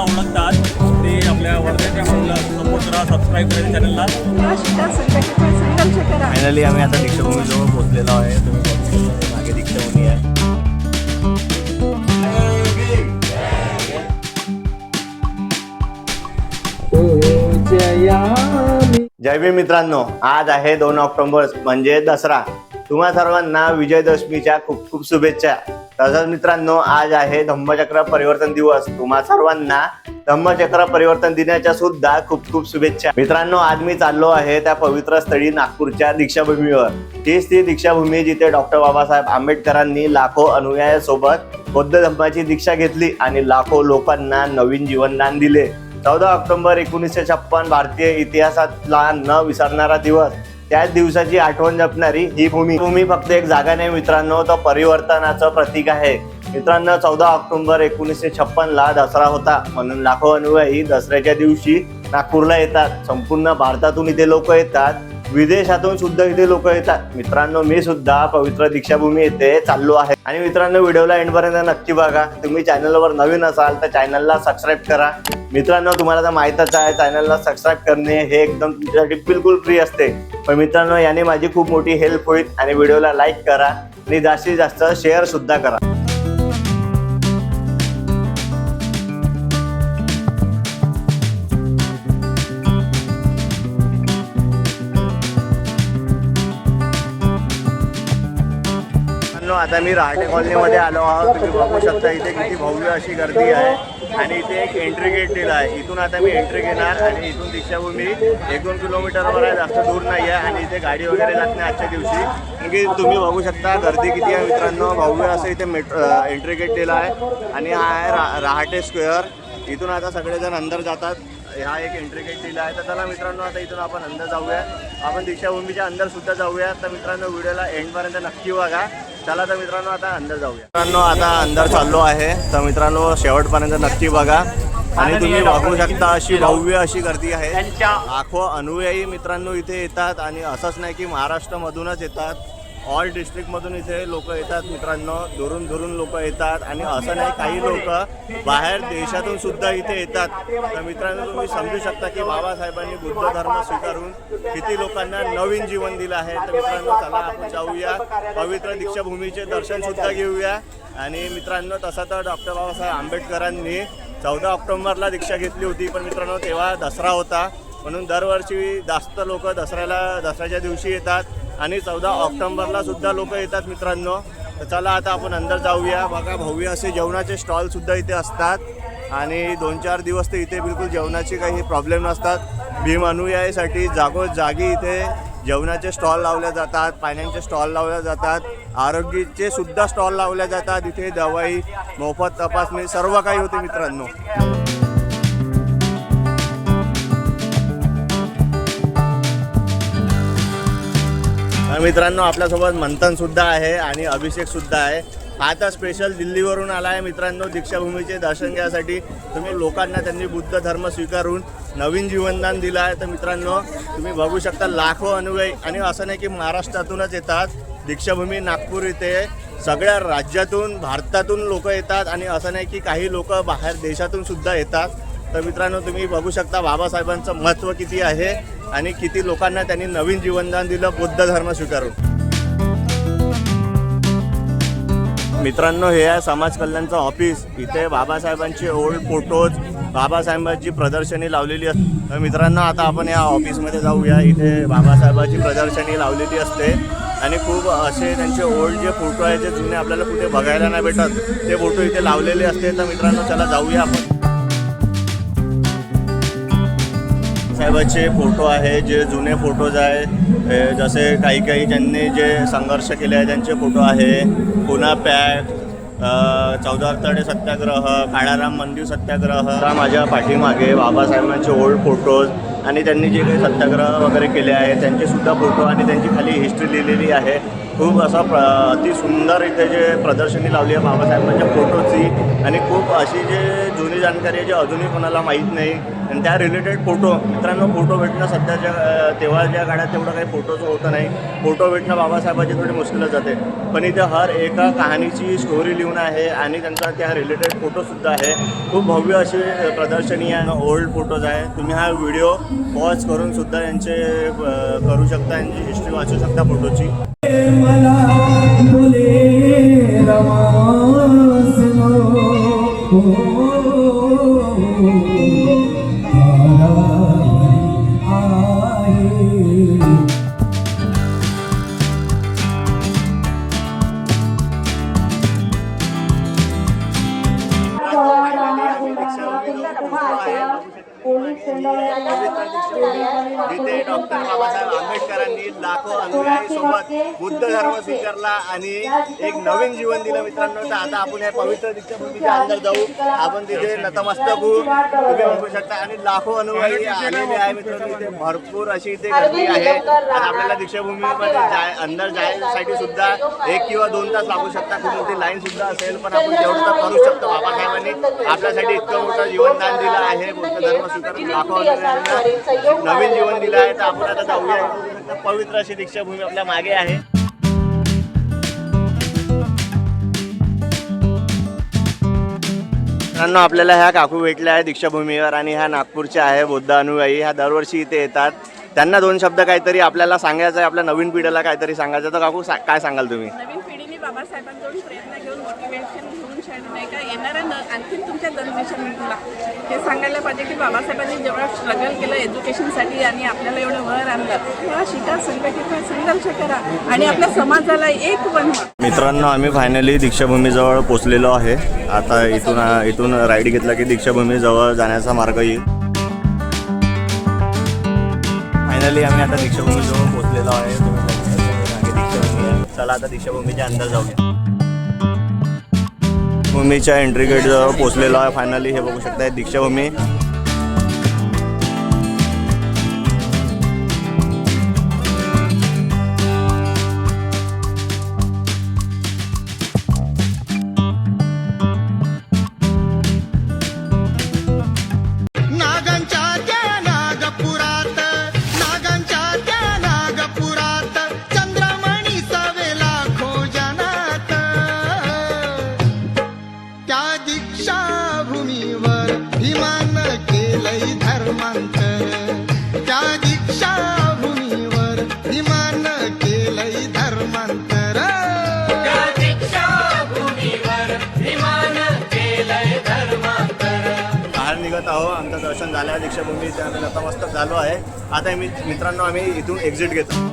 ज्यांना ओळखतात. ते आपल्या वर्ध्याच्या चॅनलला सपोर्ट करा सबस्क्राईब करा चॅनलला फायनली आम्ही आता दीक्षाभूमीजवळ पोहोचलेलो आहे. तुम्ही मागे दीक्षाभूमी आहे. जय भीम मित्रांनो आज आहे दोन ऑक्टोबर म्हणजे दसरा. तुम्हा सर्वांना विजयदशमीच्या खूप खूप शुभेच्छा. तसंच मित्रांनो आज आहे धम्मचक्र परिवर्तन दिवस. तुम्हा सर्वांना धम्मचक्र परिवर्तन दिनाच्या सुद्धा खूप खूप शुभेच्छा. मित्रांनो आज मी चाललो आहे त्या पवित्र स्थळी नागपूरच्या दीक्षाभूमीवर. तीच ती दीक्षाभूमी जिथे डॉक्टर बाबासाहेब आंबेडकरांनी लाखो अनुयायासोबत बौद्ध धम्माची दीक्षा घेतली आणि लाखो लोकांना नवीन जीवनदान दिले. चौदा ऑक्टोबर एकोणीसशे छप्पन भारतीय इतिहासातला न विसरणारा दिवस. त्याच दिवसाची आठवण जपणारी ही भूमी. भूमी फक्त एक जागा नाही मित्रांनो तो परिवर्तनाचं प्रतीक आहे. मित्रांनो चौदा ऑक्टोबर एकोणीसशे छप्पन ला दसरा होता. म्हणून लाखो अनुयायी दसऱ्याच्या दिवशी नागपूरला येतात. संपूर्ण भारतातून इथे लोक येतात. विदेशातून सुद्धा इथे लोक येतात. मित्रांनो मी सुद्धा पवित्र दीक्षाभूमी येथे चाललो आहे. आणि मित्रांनो व्हिडिओला एंडपर्यंत नक्की बघा. तुम्ही चॅनलवर नवीन असाल तर चॅनलला सबस्क्राईब करा. मित्रांनो तुम्हाला तर माहीतच आहे चॅनलला सबस्क्राईब करणे हे एकदम तुमच्यासाठी बिलकुल फ्री असते. पण मित्रांनो याने माझी खूप मोठी हेल्प होईल आणि व्हिडिओला लाईक करा. आणि जास्तीत जास्त शेअर सुद्धा करा. आता मी राहटे कॉलनीमध्ये आलो आहोत. तुम्ही बघू शकता इथे किती भव्य अशी गर्दी आहे. आणि इथे एक एंट्री गेट दिला आहे. इथून आता मी एंट्री घेणार आणि इथून दीक्षाभूमी एक दोन किलोमीटरवर आहे. जास्त दूर नाही आहे. आणि इथे गाडी वगैरे जात नाही आजच्या दिवशी. कारण की तुम्ही बघू शकता गर्दी किती आहे मित्रांनो. भव्य असं इथे मेट्रो एंट्री गेट दिला आहे. आणि हा आहे रा रहाटे स्क्वेअर इथून आता सगळेजण अंदर जातात. हा एक एंट्री गेट दिला आहे. तर चला मित्रांनो आता इथून आपण अंदर जाऊया. आपण दीक्षाभूमीच्या अंदर सुद्धा जाऊया. तर मित्रांनो व्हिडिओला एंडपर्यंत नक्की बघा. चला तर मित्रांनो आता अंदर जाऊया. मित्रांनो आता अंदर चाललो आहे. तर मित्रांनो शेवटपर्यंत नक्की बघा. आणि तुम्ही बघू शकता अशी भव्य अशी गर्दी आहे. लाखो अनुयायी मित्रांनो इथे येतात आणि असंच नाही की महाराष्ट्रामधूनच येतात. ऑल डिस्ट्रिक्टमधून इथे लोक येतात मित्रांनो. दुरून दुरून लोक येतात आणि असं नाही काही लोक बाहेर देशातून सुद्धा इथे येतात. तर मित्रांनो तुम्ही समजू शकता की बाबासाहेबांनी बुद्ध धर्म स्वीकारून किती लोकांना नवीन जीवन दिलं आहे. तर मित्रांनो चला आपण जाऊया. पवित्र दीक्षाभूमीचे दर्शन सुद्धा घेऊया. आणि मित्रांनो तसं तर डॉक्टर बाबासाहेब आंबेडकरांनी चौदा ऑक्टोबरला दीक्षा घेतली होती. पण मित्रांनो तेव्हा दसरा होता. म्हणून दरवर्षी जास्त लोक दसऱ्याला दसऱ्याच्या दिवशी येतात. आणि चौदा ऑक्टोबरला सुद्धा लोक येतात मित्रांनो. तर चला आता आपण अंदर जाऊया. बघा भव्य असे जेवणाचे स्टॉल सुद्धा इथे असतात. आणि दोन चार दिवस तर इथे बिलकुल जेवणाचे काही प्रॉब्लेम नसतात. भीम अनुयायीसाठी जागोजागी इथे जेवणाचे स्टॉल लावले जातात पाण्याचे स्टॉल लावले जातात आरोग्याचे सुद्धा स्टॉल लावले जातात. इथे दवाई मोफत तपासणी सर्व काही होते मित्रांनो. मित्रांनो आपल्यासोबत मंथन सुद्धा आहे आणि अभिषेक सुद्धा आहे. आता स्पेशल दिल्लीवरून आला आहे मित्रांनो दीक्षाभूमीचे दर्शन घ्यायसाठी तुम्ही लोकांना त्यांनी बुद्ध धर्म स्वीकारून नवीन जीवनदान दिलं आहे तर मित्रांनो तुम्ही बघू शकता लाखो अनुयायी आणि असं नाही की महाराष्ट्रातूनच येतात. दीक्षाभूमी नागपूर इथे. सगळ्या राज्यातून भारतातून लोक येतात आणि असं नाही की काही लोक बाहेर देशातून सुद्धा येतात. तर मित्रांनो तुम्ही बघू शकता बाबासाहेबांचं महत्त्व किती आहे. आणि किती लोकांना त्यांनी नवीन जीवनदान दिलं बुद्ध धर्म स्वीकारून. मित्रांनो हे आहे समाज कल्याणचं ऑफिस. इथे बाबासाहेबांचे ओल्ड फोटोज बाबासाहेबांची प्रदर्शनी लावलेली असते तर मित्रांनो आता आपण या ऑफिसमध्ये जाऊया. इथे बाबासाहेबांची प्रदर्शनी लावलेली असते. आणि खूप असे त्यांचे ओल्ड जे फोटो आहे जे जुने आपल्याला कुठे बघायला नाही भेटत ते फोटो इथे लावलेले असते. तर मित्रांनो चला जाऊया आपण. साहेबाचे फोटो आहे जे जुने फोटोज आहे जसे काही काही ज्यांनी जे संघर्ष केले आहे त्यांचे फोटो आहे. पुन्हा पॅक चौदा तडे सत्याग्रह काळाराम मंदिर सत्याग्रह माझ्या पाठीमागे बाबासाहेबांचे ओल्ड फोटोज आणि त्यांनी जे काही सत्याग्रह वगैरे केले आहे त्यांचे सुद्धा फोटो आणि त्यांची खाली हिस्ट्री लिहिलेली आहे. खूप असं प्र अति सुंदर इथे जे प्रदर्शनी लावली आहे बाबासाहेबांच्या फोटोची आणि खूप अशी जे जुनी जाणकारी आहे जी अजूनही कोणाला माहीत नाही आणि त्या रिलेटेड फोटो मित्रांनो फोटो भेटणं सध्याच्या तेव्हाच्या काळात तेवढं काही फोटोचं होतं नाही. फोटो भेटणं बाबासाहेबाची थोडी मुश्किलच जाते. पण इथे हर एका कहाणीची स्टोरी लिहून आहे आणि त्यांचा त्या रिलेटेड फोटोसुद्धा आहे. खूप भव्य अशी प्रदर्शनी आहे ओल्ड फोटोज आहे. तुम्ही हा व्हिडिओ पॉज करून सुद्धा यांचे करू शकता यांची हिस्ट्री वाचू शकता फोटोची आहे जिथे डॉक्टर बाबासाहेब आंबेडकरांनी लाखो अनुयायीसोबत बुद्ध धर्म स्वीकारला आणि एक नवीन जीवन दिलं. मित्रांनो तर आता आपण या पवित्र दीक्षाभूमीच्या अंदर जाऊ. आपण तिथे नतमस्तक होऊ. तुम्ही बघू शकता. आणि लाखो अनुयायी आलेले आहे मित्रांनो. इथे भरपूर अशी इथे गर्दी आहे. आणि आपल्याला दीक्षाभूमीमध्ये जाय अंदर जायसाठी सुद्धा एक किंवा दोन तास लागू शकता खूप मोठी लाईन सुद्धा असेल. पण आपण तेवढं करू शकतो बाबासाहेबांनी आपल्यासाठी इतकं मोठं जीवनदान दिलं आहे बुद्ध धर्म स्वीकारून लाखो अनुयायांना नवीन जीवन दिलं आहे तर आपण आता जाऊया. तर पवित्र अशी दीक्षाभूमी आपल्या मागे आहे. मित्रांनो आपल्याला ह्या काकू भेटल्या आहे दीक्षाभूमीवर आणि ह्या नागपूरच्या आहे बौद्ध अनुयायी. ह्या दरवर्षी इथे येतात. त्यांना दोन शब्द काहीतरी आपल्याला सांगायचं आहे आपल्या नवीन पिढीला काहीतरी सांगायचं. तर काकू सा- काय सांगाल तुम्ही? नवीन पिढीने बाबासाहेबांकडून प्रेरणा घेऊन मोटिवेशन घेऊन नाही का? येणाऱ्या न तुमच्या जनरेशनला हे सांगायला पाहिजे की बाबासाहेबांनी जेवढं स्ट्रगल केलं एज्युकेशनसाठी आणि आपल्याला एवढं वर आणलं तेव्हा शिका संघटित संघर्ष करा आणि आपल्या समाजाला एक बनवा मित्रांनो आम्ही फायनली दीक्षाभूमीजवळ पोचलेलो आहे. आता इथून इथून राईड घेतला की दीक्षाभूमीजवळ जाण्याचा मार्ग येईल. फायनली आम्ही आता दीक्षाभूमीजवळ पोचलेलो आहे. चला आता दीक्षाभूमीच्या अंदर जाऊया. भूमीच्या एंट्री गेट जवळ पोचलेलो आहे. फायनली हे बघू शकता दीक्षाभूमी धर्मांतर. त्या दीक्षा भूमीवर विमान केलंय धर्मांतर. बाहेर निघत आहो आमचं दर्शन झालं आहे दीक्षाभूमी आम्ही नतमस्तक झालो आहे. आता मी मित्रांनो आम्ही इथून एक्झिट घेतो.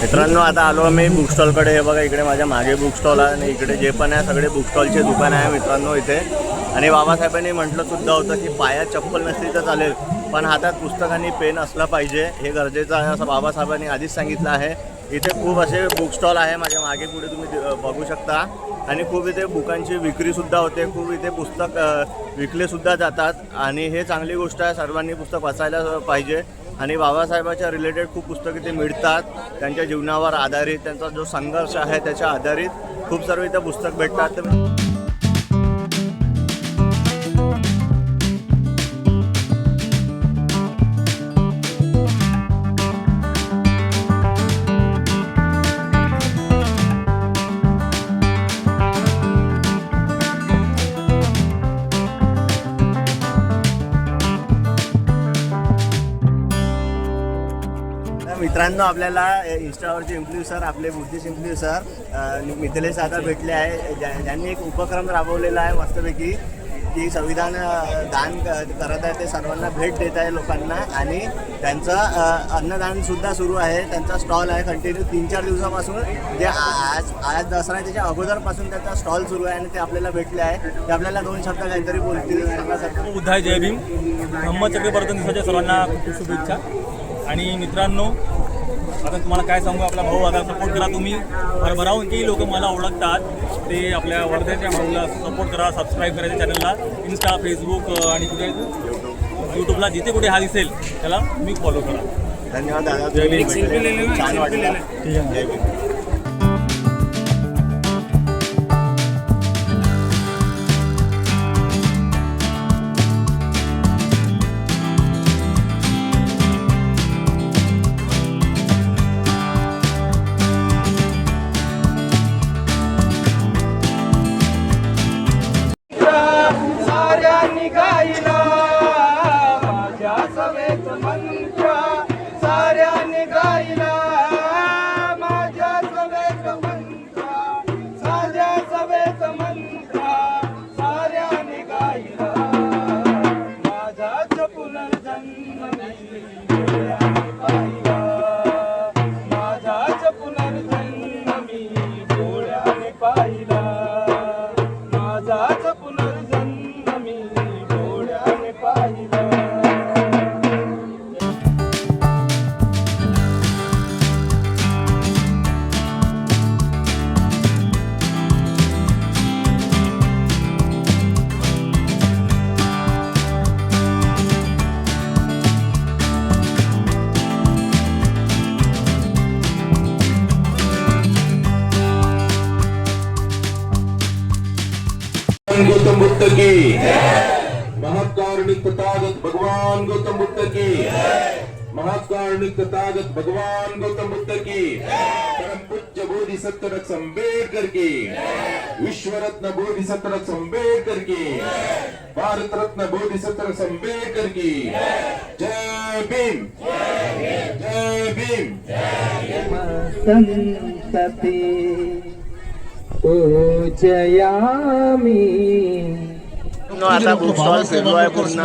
मित्रांनो आता आलो आम्ही बुक स्टॉलकडे हे बघा इकडे माझ्या मागे बुक स्टॉल आहे आणि इकडे जे पण आहे सगळे बुक स्टॉलचे दुकान आहे मित्रांनो इथे. आणि बाबासाहेबांनी म्हटलं सुद्धा होतं की पायात चप्पल नसली तर चालेल पण हातात पुस्तक आणि पेन असला पाहिजे हे गरजेचं आहे असं बाबासाहेबांनी आधीच सांगितलं आहे. इथे खूप असे बुक स्टॉल आहे माझ्या मागे पुढे तुम्ही दि- बघू शकता. आणि खूप इथे बुकांची विक्रीसुद्धा होते खूप इथे पुस्तक विकलेसुद्धा जातात. आणि हे चांगली गोष्ट आहे सर्वांनी पुस्तक वाचायला पाहिजे. आणि बाबासाहेबाच्या रिलेटेड खूप पुस्तकं इथे मिळतात. त्यांच्या जीवनावर आधारित त्यांचा जो संघर्ष आहे त्याच्या आधारित खूप सर्व इथे पुस्तक भेटतात. मित्रांनो आपल्याला इन्स्टावरचे इन्फ्ल्युसर आपले बुद्धिस्ट इन्फ्ल्युसर मिथिलेश दादा भेटले आहे. ज्या- ज्यांनी एक उपक्रम राबवलेला आहे मस्तपैकी की संविधान दान करत आहे ते सर्वांना भेट देत आहे लोकांना. आणि त्यांचं अन्नदानसुद्धा अन्नदान सुद्धा सुरू आहे. त्यांचा स्टॉल आहे कंटिन्यू तीन चार दिवसापासून. जे आ- आज आज दसरा आहे त्याच्या अगोदरपासून त्यांचा स्टॉल सुरू आहे आणि ते आपल्याला भेटले आहे. ते आपल्याला दोन शब्द काहीतरी बोलतील. सांगा जय भीम. धम्मचक्र दिवसाच्या सर्वांना खूप खूप शुभेच्छा. आणि मित्रांनो आता तुम्हाला काय सांगू आपला भाऊ आता सपोर्ट करा तुम्ही भरभरावून की लोक मला ओळखतात. ते आपल्या वर्ध्याच्या भाऊला सपोर्ट करा सबस्क्राईब करायच्या चॅनलला इन्स्टा फेसबुक आणि कुठे? यूट्यूबला जिथे कुठे हा दिसेल त्याला तुम्ही फॉलो करा. धन्यवाद दादा. छान वाटलं. भगवान गौतम बुद्ध की। महाकारुणिक तथागत भगवान गौतम बुद्ध की। परम पूज्य बोधि डॉक्टर अम्बेडकर की। विश्व रत्न बोधिसत्व डॉक्टर अम्बेडकर की। भारत रत्न बोधि डॉक्टर अम्बेडकर की। जय भीम। जय भीम। संतति। पूजयामि। आता बुक स्टॉल फिरलो आहे पूर्ण.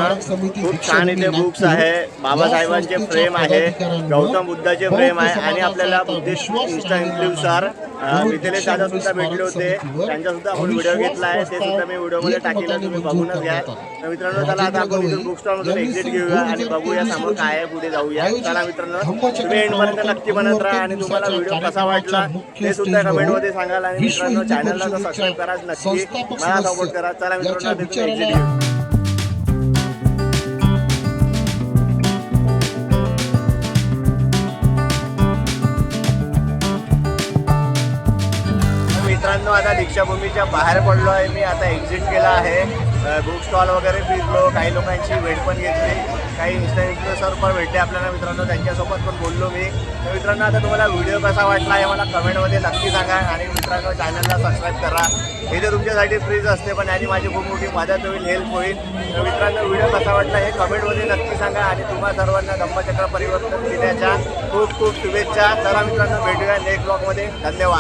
खूप छान इथे बुक्स आहे. बाबासाहेबांचे फ्रेम आहे. गौतम बुद्धाचे फ्रेम आहे. आणि आपल्याला बुद्धिस्ट इन्स्टा इन्फ्लुएन्सर मिथिलेश दादा सुद्धा भेटले होते. त्यांचा सुद्धा आपण व्हिडिओ घेतला आहे. ते सुद्धा मी व्हिडिओमध्ये टाकेल तुम्ही बघूनच घ्या. तर मित्रांनो चला आता आपण इथून बुक स्टॉल मधून एक्झिट घेऊया आणि बघूया समोर काय आहे पुढे जाऊया. चला मित्रांनो तुम्ही एंडपर्यंत नक्की बनत राहा आणि तुम्हाला व्हिडिओ कसा वाटला ते सुद्धा कमेंटमध्ये सांगाल आणि मित्रांनो चॅनलला सबस्क्राईब कराच नक्की. मला सपोर्ट करा. चला मित्रांनो एक्झिट घेऊ. मित्रांनो आता दीक्षाभूमीच्या बाहेर पडलो आहे मी. आता एक्झिट केला आहे. बुक स्टॉल वगैरे फिरलो. काही लोकांची भेट पण घेतली. काही इन्स्टा इन्फ्लुएन्सर पण भेटले आपल्याला मित्रांनो. त्यांच्यासोबत पण बोललो मी. तर मित्रांनो आता तुम्हाला व्हिडिओ कसा वाटला हे मला कमेंटमध्ये नक्की सांगा. आणि मित्रांनो चॅनलला सबस्क्राईब करा. हे तर तुमच्यासाठी फ्रीज असते पण याची माझी खूप मोठी मदत होईल हेल्प होईल. तर मित्रांनो व्हिडिओ कसा वाटला हे कमेंटमध्ये नक्की सांगा. आणि तुम्हा सर्वांना धम्मचक्र परिवर्तन दिल्याच्या खूप खूप शुभेच्छा. चला मित्रांनो भेटूया नेक्स्ट ब्लॉगमध्ये धन्यवाद.